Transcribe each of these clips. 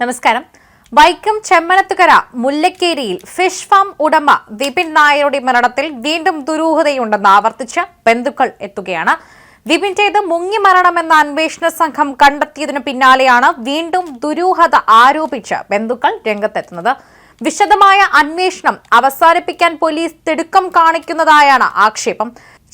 നമസ്കാരം. വൈക്കം ചെമ്മനത്തുകര മുല്ലക്കേരിയിൽ fish farm ഉടമ വിപിൻ നായരുടെ മരണത്തിൽ വീണ്ടും ദുരൂഹതയുണ്ടെന്ന് ആവർത്തിച്ച് ബന്ധുക്കൾ എത്തുകയാണ്. വിപിന്റേത് മുങ്ങി മരണമെന്ന അന്വേഷണ സംഘം കണ്ടെത്തിയതിനു പിന്നാലെയാണ് വീണ്ടും ദുരൂഹത ആരോപിച്ച് ബന്ധുക്കൾ രംഗത്തെത്തുന്നത്. വിശദമായ അന്വേഷണം അവസാനിപ്പിക്കാൻ പോലീസ് തിടുക്കം കാണിക്കുന്നതായാണ് ആക്ഷേപം.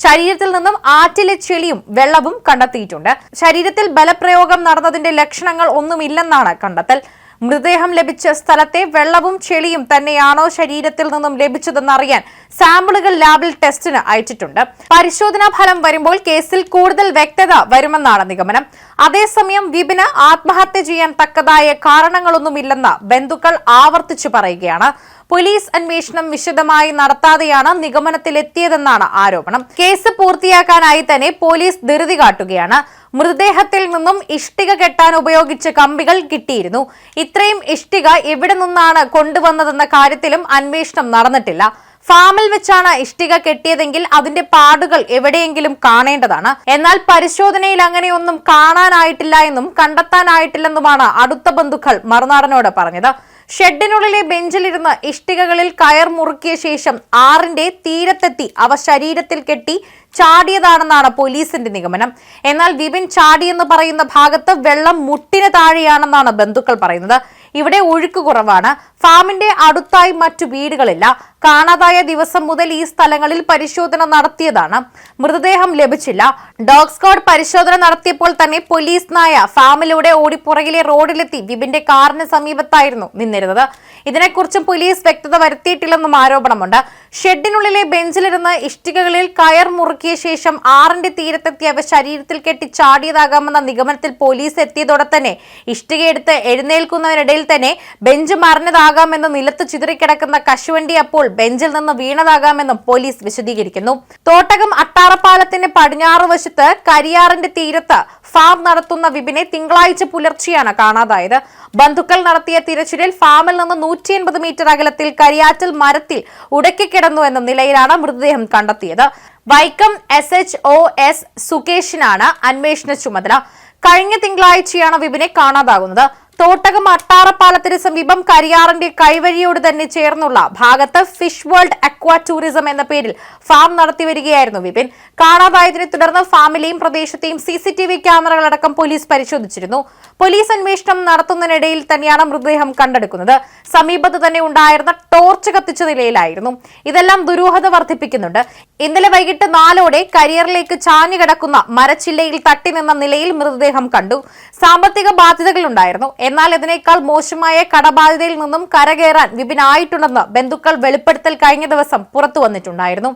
ശരീരത്തിൽ നിന്നും ആറ്റിലെ ചെളിയും വെള്ളവും കണ്ടെത്തിയിട്ടുണ്ട്. ശരീരത്തിൽ ബലപ്രയോഗം നടന്നതിന്റെ ലക്ഷണങ്ങൾ ഒന്നുമില്ലെന്നാണ് കണ്ടെത്തൽ. മൃതദേഹം ലഭിച്ച സ്ഥലത്തെ വെള്ളവും ചെളിയും തന്നെയാണോ ശരീരത്തിൽ നിന്നും ലഭിച്ചതെന്നറിയാൻ സാമ്പിളുകൾ ലാബിൽ ടെസ്റ്റിന് അയച്ചിട്ടുണ്ട്. പരിശോധനാ ഫലം വരുമ്പോൾ കേസിൽ കൂടുതൽ വ്യക്തത വരുമെന്നാണ് നിഗമനം. അതേസമയം വിപിന് ആത്മഹത്യ ചെയ്യാൻ തക്കതായ കാരണങ്ങളൊന്നുമില്ലെന്ന് ബന്ധുക്കൾ ആവർത്തിച്ചു പറയുകയാണ്. പോലീസ് അന്വേഷണം വിശദമായി നടത്താതെയാണ് നിഗമനത്തിലെത്തിയതെന്നാണ് ആരോപണം. കേസ് പൂർത്തിയാക്കാനായി തന്നെ പോലീസ് ധൃതി കാട്ടുകയാണ്. മൃതദേഹത്തിൽ നിന്നും ഇഷ്ടിക കെട്ടാൻ ഉപയോഗിച്ച കമ്പികൾ കിട്ടിയിരുന്നു. ഇത്രയും ഇഷ്ടിക എവിടെ നിന്നാണ് കൊണ്ടുവന്നതെന്ന കാര്യത്തിലും അന്വേഷണം നടന്നിട്ടില്ല. ഫാമിൽ വെച്ചാണ് ഇഷ്ടിക കെട്ടിയതെങ്കിൽ അതിന്റെ പാടുകൾ എവിടെയെങ്കിലും കാണേണ്ടതാണ്. എന്നാൽ പരിശോധനയിൽ അങ്ങനെയൊന്നും കാണാനായിട്ടില്ല എന്നും കണ്ടെത്താനായിട്ടില്ലെന്നുമാണ് അടുത്ത ബന്ധുക്കൾ മറുനാടനോട് പറഞ്ഞത്. ഷെഡിനുള്ളിലെ ബെഞ്ചിലിരുന്ന് ഇഷ്ടികകളിൽ കയർ മുറുക്കിയ ശേഷം ആറിന്റെ തീരത്തെത്തി അവ ശരീരത്തിൽ കെട്ടി ചാടിയതാണെന്നാണ് പോലീസിന്റെ നിഗമനം. എന്നാൽ വിപിൻ ചാടിയെന്ന് പറയുന്ന ഭാഗത്ത് വെള്ളം മുട്ടിന് താഴെയാണെന്നാണ് ബന്ധുക്കൾ പറയുന്നത്. ഇവിടെ ഒഴുക്ക് കുറവാണ്. ഫാമിന്റെ അടുത്തായി മറ്റു വീടുകളില്ല. കാണാതായ ദിവസം മുതൽ ഈ സ്ഥലങ്ങളിൽ പരിശോധന നടത്തിയതാണ്. മൃതദേഹം ലഭിച്ചില്ല. ഡോഗ് സ്ക്വാഡ് പരിശോധന നടത്തിയപ്പോൾ തന്നെ പോലീസ് നായ ഫാമിലൂടെ ഓടിപ്പുറകിലെ റോഡിലെത്തി വിപിന്റെ കാറിന് സമീപത്തായിരുന്നു നിന്നിരുന്നത്. ഇതിനെക്കുറിച്ചും പോലീസ് വ്യക്തത വരുത്തിയിട്ടില്ലെന്നും ആരോപണമുണ്ട്. ഷെഡിനുള്ളിലെ ബെഞ്ചിലിരുന്ന് ഇഷ്ടികകളിൽ കയർ മുറുക്കിയ ശേഷം ആറിന്റെ തീരത്തെത്തി അവ ശരീരത്തിൽ കെട്ടി ചാടിയതാകാമെന്ന നിഗമനത്തിൽ പോലീസ് എത്തിയതോടെ തന്നെ ഇഷ്ടികയെടുത്ത് തന്നെ ബെഞ്ച് മറിഞ്ഞതാകാമെന്ന് നിലത്ത് ചിതറിക്കിടക്കുന്ന കശുവണ്ടി അപ്പോൾ ബെഞ്ചിൽ നിന്ന് വീണതാകാമെന്നും പോലീസ് വിശദീകരിക്കുന്നു. തോട്ടകം അട്ടാറപ്പാലത്തിന്റെ പടിഞ്ഞാറ് വശത്ത് കരിയാറിന്റെ തീരത്ത് ഫാം നടത്തുന്ന വിപിനെ തിങ്കളാഴ്ച പുലർച്ചെയാണ് കാണാതായത്. ബന്ധുക്കൾ നടത്തിയ തിരച്ചിലിൽ ഫാമിൽ നിന്ന് നൂറ്റി എൺപത് മീറ്റർ അകലത്തിൽ കരിയാറ്റൽ മരത്തിൽ ഉടക്കിക്കിടന്നു എന്ന നിലയിലാണ് മൃതദേഹം കണ്ടെത്തിയത്. Vaikom S H O S സുകേഷിനാണ് അന്വേഷണ ചുമതല. കഴിഞ്ഞ തിങ്കളാഴ്ചയാണ് വിപിനെ കാണാതാകുന്നത്. തോട്ടകം അട്ടാറപ്പാലത്തിന് സമീപം കരിയാറിന്റെ കൈവഴിയോട് തന്നെ ചേർന്നുള്ള ഭാഗത്ത് ഫിഷ് വേൾഡ് അക്വാ ടൂറിസം എന്ന പേരിൽ ഫാം നടത്തിവരികയായിരുന്നു വിപിൻ. കാണാതായതിനെ തുടർന്ന് ഫാമിലെയും പ്രദേശത്തെയും സി സി ടി വി ക്യാമറകളടക്കം പോലീസ് പരിശോധിച്ചിരുന്നു. പോലീസ് അന്വേഷണം നടത്തുന്നതിനിടയിൽ തന്നെയാണ് മൃതദേഹം കണ്ടെടുക്കുന്നത്. സമീപത്ത് തന്നെ ഉണ്ടായിരുന്ന ടോർച്ച് കത്തിച്ച നിലയിലായിരുന്നു. ഇതെല്ലാം ദുരൂഹത വർദ്ധിപ്പിക്കുന്നുണ്ട്. ഇന്നലെ വൈകിട്ട് നാലോടെ കരിയറിലേക്ക് ചാഞ്ഞു കിടക്കുന്ന മരച്ചില്ലയിൽ തട്ടി നിന്ന നിലയിൽ മൃതദേഹം കണ്ടു. സാമ്പത്തിക ബാധ്യതകളുണ്ടായിരുന്നു. എന്നാൽ ഇതിനേക്കാൾ മോശമായ കടബാധ്യതയിൽ നിന്നും കരകയറാൻ വിപിനായിട്ടുണ്ടെന്ന് ബന്ധുക്കൾ വെളിപ്പെടുത്തൽ കഴിഞ്ഞ ദിവസം പുറത്തു വന്നിട്ടുണ്ടായിരുന്നു.